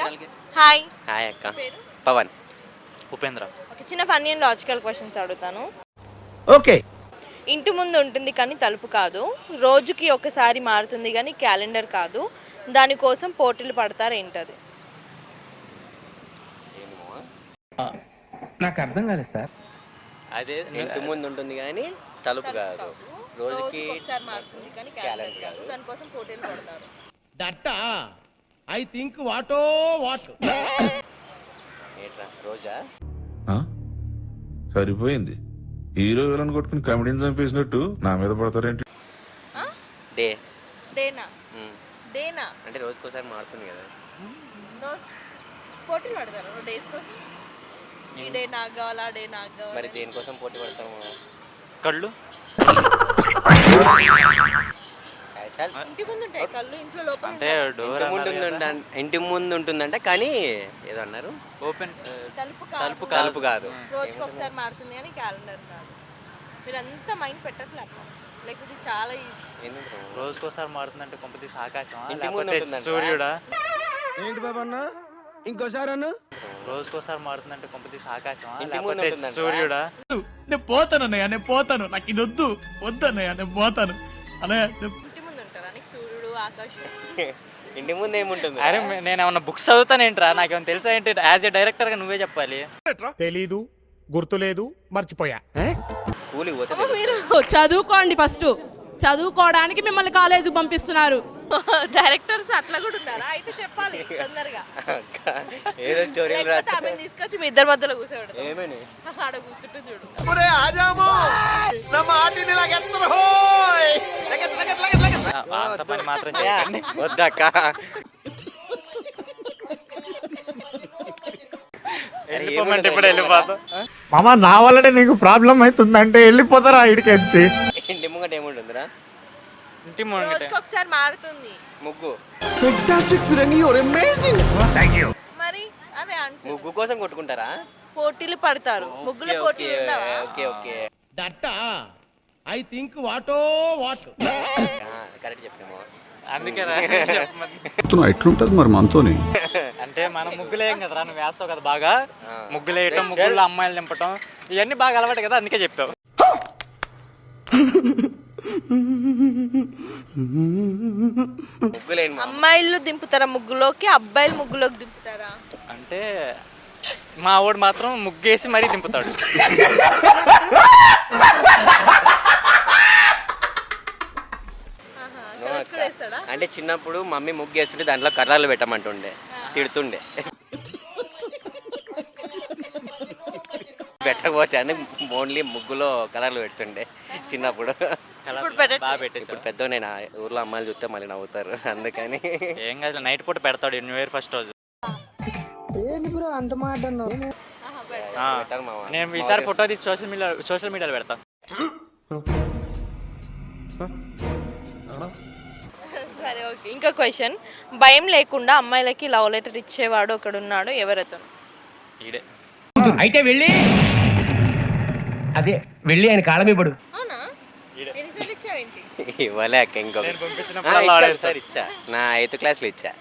Hi. Hi అక్క. పేరు? పవన్. ఉపేంద్ర. ఒక చిన్న ఫన్నీ అండ్ లాజికల్ క్వశ్చన్స్ అడుగుతాను. ఓకే. ఇంటి ముందు ఉంటుంది కానీ తలుపు కాదు. రోజుకి ఒకసారి మారుతుంది కానీ క్యాలెండర్ కాదు. దానికోసం పోటీలు పడతారు ఏంటది? నాకు అర్థం కాలేదు సార్. అదే ఇంటి ముందు ఉంటుంది కానీ తలుపు కాదు. రోజుకి ఒకసారి మారుతుంది కానీ క్యాలెండర్ కాదు. దానికోసం పోటీలు పడతారు. దట్ట? I think what or what. Roja? ఆ? సరిపోయింది. హీరో విలన్ కొట్టుకుని కమెడీని చంపేసినట్టు నా మీద పడతారేంటి? డే డేనా. డేనా అంటే రోజుకోసారి మారుతుంది కదా. రోజు పోటీలు పడతారు డేస్ కోసం? ఈ డే నాకు కావాలా డే నాకు కావాలా మరి దేనికోసం పోటీ పడతాము? కళ్ళు. ఇంటి ముందు ఉంటాయి కళ్ళు ఇంట్లో లోపల అంటే డోర్ ఇంటి ముందు ఉందంట- ఇంటి ముందు ఉంటుందంట కానీ ఏదో అన్నారు ఓపెన్ తలుపు తలుపు కాదు. తలుపు కాదు. రోజుకి ఒకసారి మారుతుంది కానీ క్యాలెండర్ కాదు. మీరంతా మైండ్ పెట్టట్లే లేకపోతే చాలా రోజుకోసారి మారుతుందంటే కొంపతీసి ఉంటుందంట. సూర్యుడా? ఏంటి బాబు అన్న? ఇంకోసారి అన్న? రోజుకోసారి మారుతుందంటే కొంపతీసి లేకపోతే ఉంటుందంట. సూర్యుడా? నేను పోతాను అన్నయ్య నేను పోతాను. నాకు ఇది వద్దు. వద్దు అన్నయ్య నేను పోతాను. అన్నయ్య సూర్యుడు ఆకాశం. ఇంటి ముందు ఏముంటుంది? అరే నేను ఏమన్నా బుక్స్ చదువుతానేంట్రా నాకేమైనా తెలుసా ఏంటి? యాజ్ ఏ డైరెక్టర్గా నువ్వే చెప్పాలి. తెలీదు గుర్తులేదు మర్చిపోయా. స్కూల్కి పోతే మీరు చదువుకోండి ఫస్ట్. చదువుకోవడానికి మిమ్మల్ని కాలేజీకి పంపిస్తున్నారు. డైరెక్టర్స్ అట్లా కూడా ఉన్నారా? అయితే చెప్పాలి తొందరగా. ఏదో స్టోరీలు లేకపోతే రాత్రి. ఆమెను తీసుకొచ్చి మీ ఇద్దరి మధ్యలో కూర్చోబెడతాం. ఏమని? ఆడ కూర్చుంటూ చూడు. ఆ, అంత పని మాత్రం ఇప్పుడు వెళ్ళిపోతాం? మామ నా వల్లనే నీకు ప్రాబ్లం అవుతుందంటే వెళ్ళిపోతారా ఇడికెచ్చి? ఇంటి ముంగట ఏముంటుందిరా? ఇంటి ముంగట ఒకసారి మారుతుంది. ముగ్గు. మరి అదే ఆన్సర్ ముగ్గు కోసం కొట్టుకుంటారా? పోటీలు పడతారు. ముగ్గుల పోటీలు ఓకే ఉండవా? Okay okay. దట్ట I think what or what. Correct చెప్పాము. అందుకే. ఎట్లుంటది మరి మనతోని? అంటే మనం ముగ్గులేం కదరా నువ్వు వేస్తావు కదా బాగా. ముగ్గులు వేయటం ముగ్గుల్లో అమ్మాయిలు నింపటం ఇవన్నీ బాగా అలవాటు కదా అందుకే చెప్పావు. మా అమ్మాయిలు దింపుతారా ముగ్గులోకి? అబ్బాయిలు ముగ్గులోకి దింపుతారా? అంటే మా వాడు మాత్రం ముగ్గేసి మరీ దింపుతాడు. కలర్స్. కూడా వేస్తాడా? అంటే చిన్నప్పుడు మమ్మీ ముగ్గు వేస్తుంటే దాంట్లో కర్రలు పెట్టమంటుండే తిడుతుండే. పెట్టకపోతే అందుకు ఓన్లీ ముగ్గులో కలర్లు పెడుతుండే చిన్నప్పుడు. బాగా ఇప్పుడు పెద్ద నేను ఊర్లో అమ్మాయిలు చూస్తే మళ్ళీ నవ్వుతారు. అందుకని. ఏం కాదు నైట్ పూట పెడతాడు న్యూ ఇయర్ ఫస్ట్ రోజు. ఆ, పెట్టాను మామ. నేను ఈసారి ఫోటో తీసి సోషల్ మీడియా సోషల్ మీడియాలో పెడతా. సరే ఓకే. ఇంకా క్వశ్చన్. భయం లేకుండా అమ్మాయిలకి లవ్ లెటర్ ఇచ్చేవాడు ఒకడున్నాడు ఎవరతను? ఈడే. అయితే వెళ్ళి. అదే వెళ్ళి ఆయన. ఎన్నిసార్లు ఇచ్చావేంటి ఇవ్వలే అక్క ఇంకొక. నేను పంపించినప్పుడు అలా. సార్ ఇచ్చా. నా ఎయిత్ క్లాస్లో ఇచ్చా.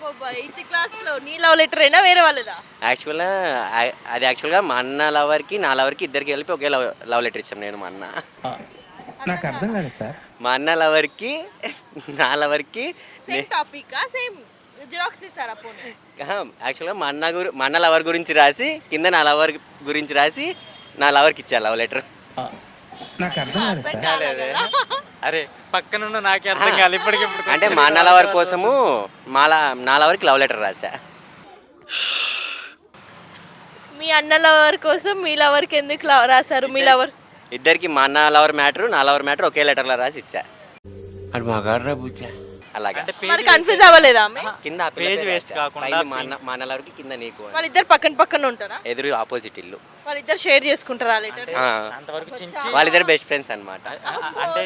బాబా ఎయిత్ క్లాస్లో నీ లవ్ లెటర్ అయినా వేరే వాళ్ళదా? యాక్చువల్గా ఆ- అది యాక్చువల్గా మా అన్న లవర్కి నా లవర్కి ఇద్దరికి కలిపి ఒకే లవ్ లవ్ లెటర్ ఇచ్చాం నేను మా అన్న. నాకు అర్థం కాలేదు సార్. మా అన్న లవర్కి నా లవర్కి సేమ్ టాపిక్ సేమ్ జిరాక్స్ ఇస్తారా పోనీ? యాక్చువల్గా మా అన్న గురి మా అన్న లవర్ గురించి రాసి కింద నా లవర్ గురించి రాసి నా లవర్కి ఇచ్చా లవ్ లెటర్. నాకు అర్థం కాలేదు? సార్ కాలే అరే పక్కనున్న నాకే అర్థం కాదు ఇప్పటికిప్పుడు అంటే మా అన్న లవర్ కోసము మా ల- నా లవర్కి లవ్ లెటర్ రాసా మీ అన్న లవర్ కోసం మీ లవర్కి ఎందుకు లవ్ రాశారు? మీ లవర్ ఇద్దరికి మా అన్న లవర్ మ్యాటర్ నా లవర్ మ్యాటర్ ఒకే లెటర్లో రాసి ఇచ్చా. అలాగా. మరి కన్ఫ్యూజ్ అవ్వలేదా ఆమె? కింద ఆ పిల్ల పేజ్ పేరు వేస్ట్. కాకుండా పైన మా అన్న మా అన్న లవర్కి కింద నీకు. అని. వాళ్ళిద్దరు పక్కన పక్కన ఉంటారా? ఎదురు ఆపోజిట్ ఇల్లు. వాళ్ళిద్దరు షేర్ చేసుకుంటారా లెటర్ ఆ. అంతవరకు చించి వాళ్ళిద్దరు బెస్ట్ ఫ్రెండ్స్ అనమాట ఆ, అంటే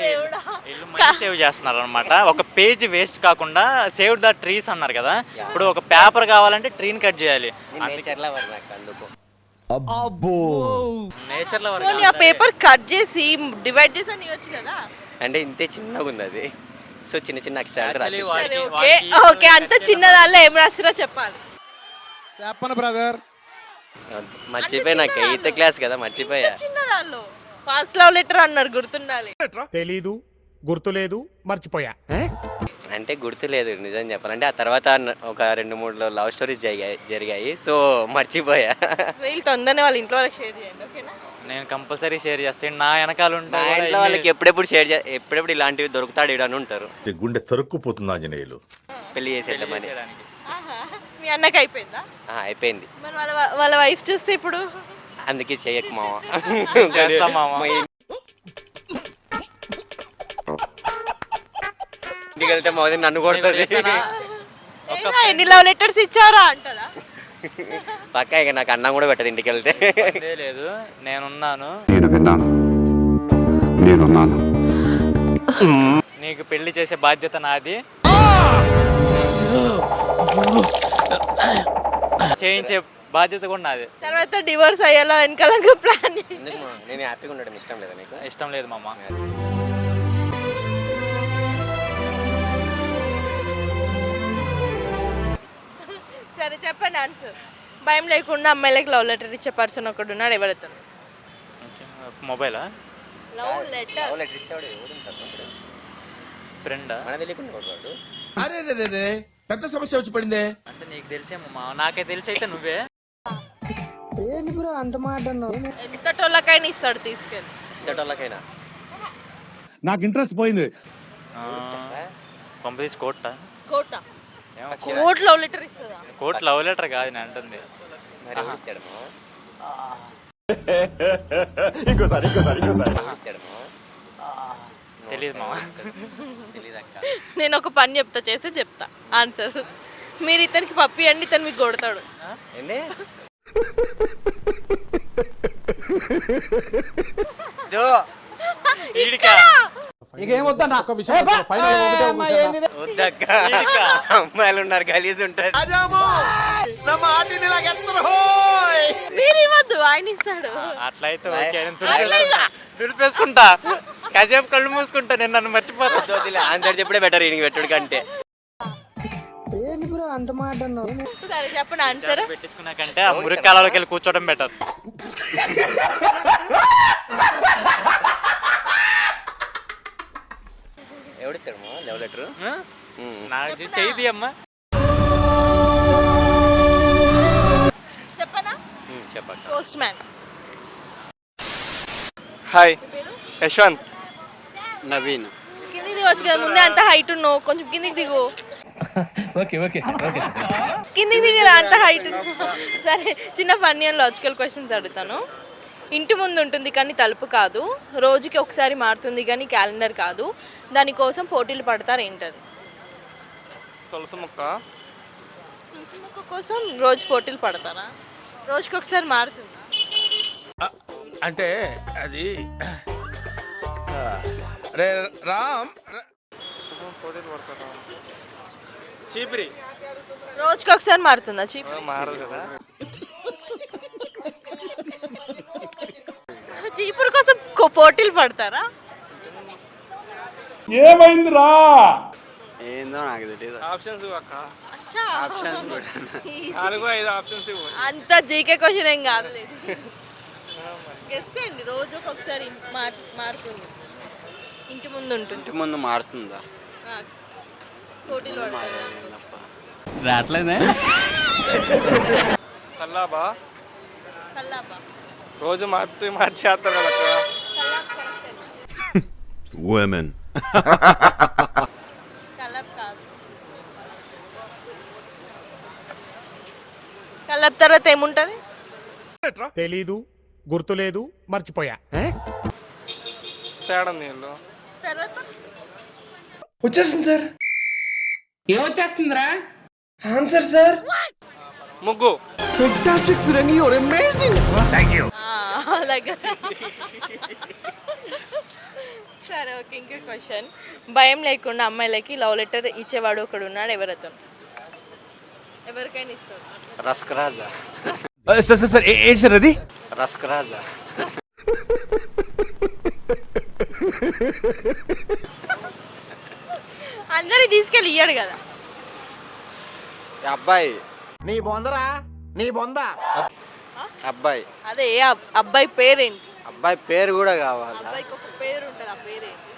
ఇల్లు మనీ సేవ్ చేస్తున్నారు అనమాట ఒక పేజ్ వేస్ట్ కాకుండా సేవ్ ద ట్రీస్ అన్నారు కదా. ఇప్పుడు ఒక పేపర్ కావాలంటే ట్రీని కట్ చేయాలి. నేచర్ లవర్ నాకు అందుకు. నేచర్లో పోనీ ఆ పేపర్ కట్ చేసి డివైడ్ చేసి అని వచ్చు కదా. అంటే ఇంతే చిన్నగా ఉంది అది. సో చిన్న చిన్న అక్షరాలు ఓకే. ఓకే అంత చిన్న దానిలో ఏం రాసిరా చెప్పాలి. చెప్పను బ్రదర్ మర్చిపోయి నాకు ఎయిత్ క్లాస్ కదా మర్చిపోయా. చిన్నదాళ్ళు ఫాస్ట్ లవ్ లెటర్ అన్నారు గుర్తుండాలి. తెలీదు గుర్తులేదు మర్చిపోయా. అంటే గుర్తులేదు నిజం చెప్పాలంటే ఆ తర్వాత ఒక రెండు మూడు లవ్ స్టోరీస్ జరిగాయి జరిగాయి. సో మర్చిపోయా. వీళ్ళు తొందరనే వాళ్ళ ఇంట్లో వాళ్ళకి షేర్ చేయండి ఓకేనా? నేను కంపల్సరీ షేర్ చేస్తాను నా వెనకాల మా ఉంటా కూడా ఇంట్లో ఇన్ని- వాళ్ళకి ఎప్పుడెప్పుడు షేర్ చే ఎప్పుడెప్పుడు ఇలాంటివి దొరుకుతాడు ఈడు అని ఉంటారు. గుండె తరుక్కుపోతుంది ఆంజనేయులు. పెళ్ళి చేసేద్దామని. ఆహా. మీ అన్నకి అయిపోయిందా? ఆ, అయిపోయింది. మరి వాళ్ళ వాళ్ళ వైఫ్ చూస్తే ఇప్పుడు? అందుకే చెయ్యకు మామ చేస్తా మామ. ఇంటికి వెళ్తే మోదీ నన్ను కొడుతుంది. ఎన్ని లవ్ లెటర్స్ ఇచ్చారా అంటదా? పక్క ఇక నాకు అన్నం కూడా పెట్టదు ఇంటికి వెళ్తే. లేదు నేనున్నాను. నేను విన్నాను. నేనున్నాను. నీకు పెళ్ళి చేసే బాధ్యత నాది. చేయించే బాధ్యత కూడా నాది. తర్వాత డివోర్స్ అయ్యేలా వెనకాల ప్లాన్? నేను హ్యాపీగా ఉండడం ఇష్టం లేదా నీకు? ఇష్టం లేదు మామ. సరే చెప్పండి ఆన్సర్ భయం లేకుండా అమ్మాయిలకి లవ్ లెటర్ ఇచ్చే పర్సన్ ఒకడు ఉన్నాడు ఎవరైతాను? మొబైలా? Love letter? ఫ్రెండా అరే రే రే పెద్ద సమస్య వచ్చి పడిందే. అంటే నీకు తెలిసేమో మా నాకే తెలిసి అయితే నువ్వే ఎంత టోళ్ళకైనా ఇస్తాడు తీసుకెళ్ళి. ఇంతటోళ్ళకైనా నాకు ఇంట్రెస్ట్ పోయింది. పంపదీసి కోట కోట కోట్ లవ్ లెటర్ ఇస్తుందా? కోట్ లవ్ లెటర్ కాదు నేను అంటుంది? ఇంకోసారి ఇంకోసారి ఇంకోసారి? తెలియదు మామ. నేను ఒక పని చెప్తా చేస్తే చెప్తా. ఆన్సర్ మీరు ఇతనికి పప్పి అండి ఇతను మీకు కొడతాడు. ఏంది? అమ్మాయిలు ఉన్నారు ఇస్తాడు. అట్లయితే కాసేపు కళ్ళు మూసుకుంటా నేను నన్ను మర్చిపోతా. ఆన్సర్ చెప్పుడే బెటర్ ఈయనకి పెట్టుడు కంటే. సరే చెప్పండి ఆన్సర్? పెట్టించుకున్నాకంటే ఆ మురికి కాలంలోకి వెళ్ళి కూర్చోవడం బెటర్ ఎవడిస్తాడు మామ? Love letter? నాకు చెయ్యి అమ్మా. చెప్పనా? Postman hi Yashwanth. నవీన్. కిందికి దిగొచ్చు కదా ముందే అంత హైట్ ఉన్నావు కొంచెం కిందికి దిగు. ఓకే ఓకే ఓకే కిందికి దిగిరా అంత హైట్ సరే చిన్న ఫన్నీ అండ్ లాజికల్ క్వశ్చన్స్ అడుగుతాను. ఇంటి ముందు ఉంటుంది కానీ తలుపు కాదు. రోజుకి ఒకసారి మారుతుంది కానీ క్యాలెండర్ కాదు. దానికోసం పోటీలు పడతారు ఏంటది తులసి మొక్క? తులసి మొక్క కోసం రోజు పోటీలు పడతారా? రోజుకి ఒకసారి మారుతుందా? అంటే అది రే రామ్ చీపిరి. రోజుకి ఒకసారి మారుతుందా చీప్ మారదు కదా చీపురు కోసం కో- పోటీలు పడతారా? ఏందో నాకు తెలియదు ఆప్షన్స్ అక్క. అచ్చా. Easy. నాలుగు ఐదు ఆప్షన్స్ అంత జీకే క్వశ్చన్ ఏం కాదు గెస్ట్ అండి రోజు ఒకసారి మార్ మారుతుంది. ఇంటి ముందు ఉంటుంది. ముందు మారుతుందా? పోటీలు పడతారు రావట్లేదే? కల్లాబా? కల్లాప రోజు మార్చి మార్చేస్తారు కదా. Women. కల్లాప్ కాదు. కల్లాప్ తర్వాత ఏముంటుంది? తెలీదు గుర్తులేదు మర్చిపోయా. తేడా నీళ్ళు. తర్వాత? వచ్చేసింది సార్. ఏమొచ్చేస్తుందిరా? Answer sir. ముగ్గు. ఆ, అలాగే. సరే ఓకే ఇంకో క్వశ్చన్. భయం లేకుండా అమ్మాయిలకి లవ్ లెటర్ ఇచ్చేవాడు ఒకడు ఉన్నాడు ఎవరతను? ఎవరికైనా ఇస్తాడు rusk Raja. Sir sir sir ఏంటి సార్ అది? రస్క్ రాజా. అందరికి తీసుకెళ్ళి ఇయ్యాడు కదా. అబ్బాయి? నీ బొందరా? నీ బొందా? అబ్బాయి. అదే అబ్బాయి పేరేంటి? అబ్బాయి పేరు కూడా కావాలి? అబ్బాయికి ఒక పేరు ఉంటుంది ఆ పేరేంటి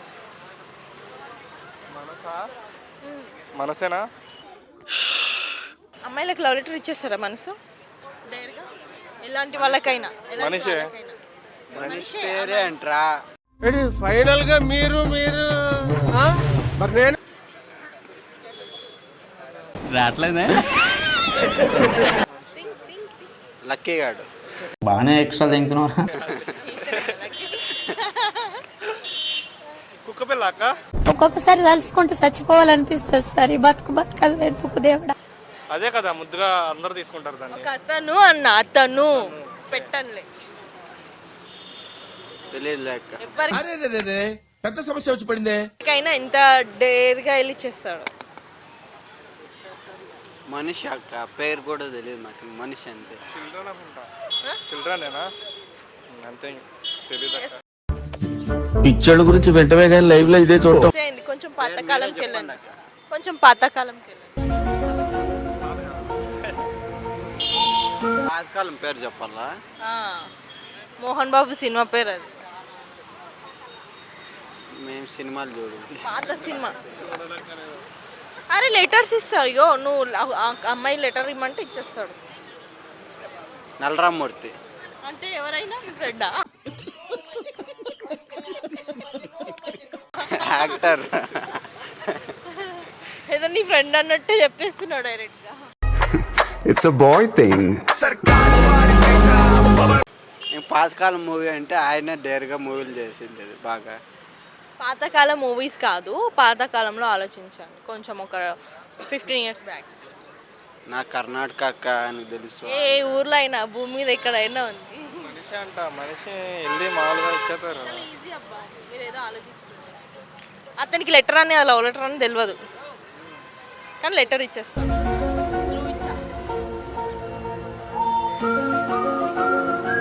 మనసేనా? అమ్మాయిలకు లవ్ లెటర్ ఇచ్చేస్తారా మనసు? డైరెక్ట్గా? ఎలాంటి వాళ్ళకైనా ఎలాంటి మనిషే. మనిషే. పేరే అంటరా. ఫైనల్గా మీరు మీరు ఆ? మరి నేను రావట్లేదే. లక్కీ గాడు. బాగానే ఎక్స్ట్రా తింటున్నారా అక్క ఒక్కొక్కసారి తలుచుకుంటూ చచ్చిపోవాలనిపిస్తుంది సార్. ఈ బతుకు బతకదు ఎందుకు దేవుడా. అదే కదా ముద్దుగా అందరూ తీసుకుంటారు దాన్ని. ఒక అతను అన్న అతను. పెట్టనులే తెలియదు లేక ఎవరికైనా అరే రే, రే, రే. పెద్ద సమస్య వచ్చి పడిందే. ఇంత డేర్గా వెళ్ళి చేస్తాడు. మనిషి అక్క పేరు కూడా తెలియదు నాకు. మనిషి అంతే. చిల్డ్రన్ అనుకుంటా. చిల్డ్రనేనా? అంతే తెలియదు అక్క. పిచ్చోళ్ళ గురించి వెంటనే కానీ లైవ్లో ఇదే చూడటం. చేయండి కొంచెం పాతకాలంకి వెళ్ళండి కొంచెం పాతకాలంకి వెళ్ళండి పాతకాలం పేరు చెప్పాలా? ఆ, మోహన్ బాబు సినిమా పేరు అది. మేము సినిమాలు చూడు. పాత సినిమా. అరే లెటర్స్ ఇస్తాడు అయ్యో నువ్వు ఆ- ఆ అమ్మాయి లెటర్ ఇమ్మంటే ఇచ్చేస్తాడు. నల్లరామ్మూర్తి అంటే ఎవరైనా మీ ఫ్రెండా యాక్టర్. ఏదో నీ ఫ్రెండ్ అన్నట్టు చెప్పేస్తున్నాడు డైరెక్ట్గా. ఇట్స్ అ బాయ్ థింగ్ నేను పాతకాలం మూవీ అంటే ఆయనే డేర్గా మూవీలు చేసింది బాగా. పాతకాలం మూవీస్ కాదు పాతకాలంలో ఆలోచించాను. కొంచెం ఒక ఫిఫ్టీన్ ఇయర్స్ బ్యాక్. నా కర్ణాటక అక్క అని తెలుసు. ఏ ఊర్లో అయినా భూమి మీద ఎక్కడైనా ఉంది. మనిషి అంట మనిషి వెళ్ళి మామూలుగా ఇచ్చేస్తారు. ఈజీ అబ్బా మీరు ఏదో ఆలోచిస్తున్నారు. అతనికి లెటర్ అని లవ్ లెటర్ అని తెలియదు కానీ లెటర్ ఇచ్చేస్తాను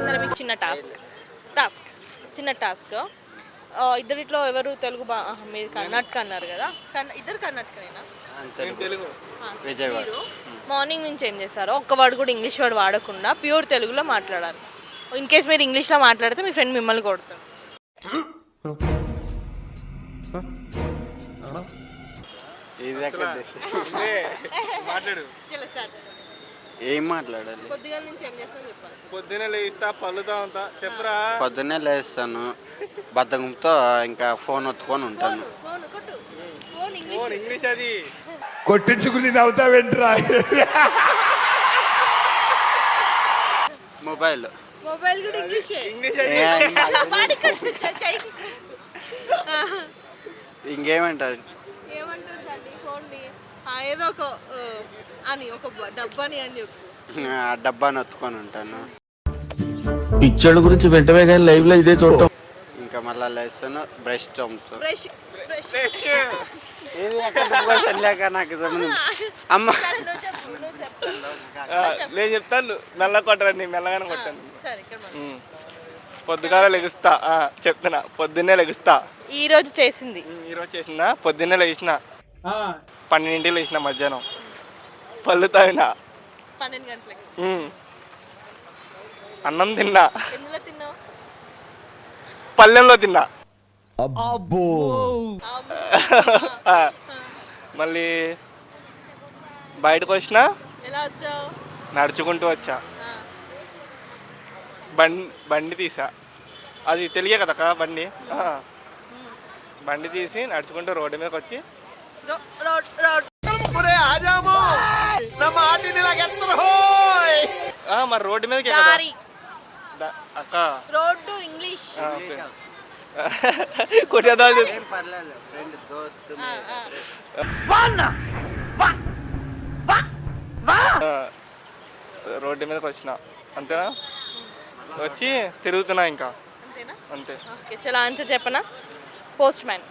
సరే మీకు చిన్న టాస్క్. టాస్క్. చిన్న టాస్క్. ఇద్దరిట్లో ఎవరు తెలుగు బా ఆహా, మీరు కర్ణాటక అన్నారు కదా. ఇద్దరు కర్ణాటకనేనా. మీరు మార్నింగ్ నుంచి ఏం చేస్తారో ఒక్క వర్డ్ కూడా ఇంగ్లీష్ వర్డ్ వాడకుండా ప్యూర్ తెలుగులో మాట్లాడాలి. ఇన్ కేస్ మీరు ఇంగ్లీష్లో మాట్లాడితే మీ ఫ్రెండ్ మిమ్మల్ని కొడతాడు. ఇది మాట్లాడు. ఏం మాట్లాడాలి? కొద్దిగా నుంచి ఏం చేస్తారో చెప్పాలి. పొద్దున్నే లేస్తా పళ్ళుతా ఉంటా. చెప్పురా. పొద్దున్నే లేస్తాను. బద్ధకంతో ఇంకా ఫోన్ ఒత్తుకొని ఉంటాను. ఫోన్ కొట్టు. Phone English. ఫోన్ ఇంగ్లీష్ అది. కొట్టించుకుని నవ్వుతావేంట్రా? మొబైల్. మొబైల్ కూడా ఇంగ్లీషే. ఇంగ్లీష్ ఇంకేమంటారు? ఏమంటుందండి? ఫోన్ని ఆ, ఏదో ఒక ఆ, అని ఒక బ- డబ్బాని అని చెప్పు. ఆ డబ్బాని ఒత్తుకొని ఉంటాను. పిచ్చోళ్ళ గురించి వెంటనే కానీ లైవ్లో ఇదే చూడటం. ఇంకా మళ్ళీ లేస్తాను. బ్రష్ తోముతాను ఎక్కడ క్వశ్చన్ లేక నాకు సంబంధం అమ్మ. సరే నువ్వు చెప్పు నువ్వు చెప్పు. నేను చెప్తాను. మెల్ల కొట్టరండి మెల్లగానే కొట్టాను సరే ఇక్కడ మనం. ఉమ్. పొద్దుగాల లెగుస్తా. ఆ, చెప్తున్నా. పొద్దున్నే లెగుస్తా. ఈ రోజు చేసింది. ఈరోజు చేసిందా? పొద్దున్నే లేచిన. పన్నెండింటికి లేచిన మధ్యాహ్నం. పళ్ళు తాగినా. పన్నెండు గంటలకి. ఉమ్. అన్నం తిన్నా. ఎందులో తిన్నావు? పల్లెంలో తిన్నా. ఆ. మళ్ళీ బయటకు వచ్చిన? ఎలా వచ్చావు? నడుచుకుంటూ వచ్చా. బండి బండి తీసా. అది తెలియ కదా బండి? ఆ. బండి తీసి నడుచుకుంటూ రోడ్డు మీదకి వచ్చి మరి రోడ్డు మీదకి అక్క. Road English. రోడ్డు మీదకి వచ్చిన. అంతేనా? వచ్చి తిరుగుతున్నా ఇంకా. అంతేనా? అంతే. ఓకే చలో ఆన్సర్ చెప్పనా? Post man